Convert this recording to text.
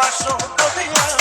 paixão, eu tenho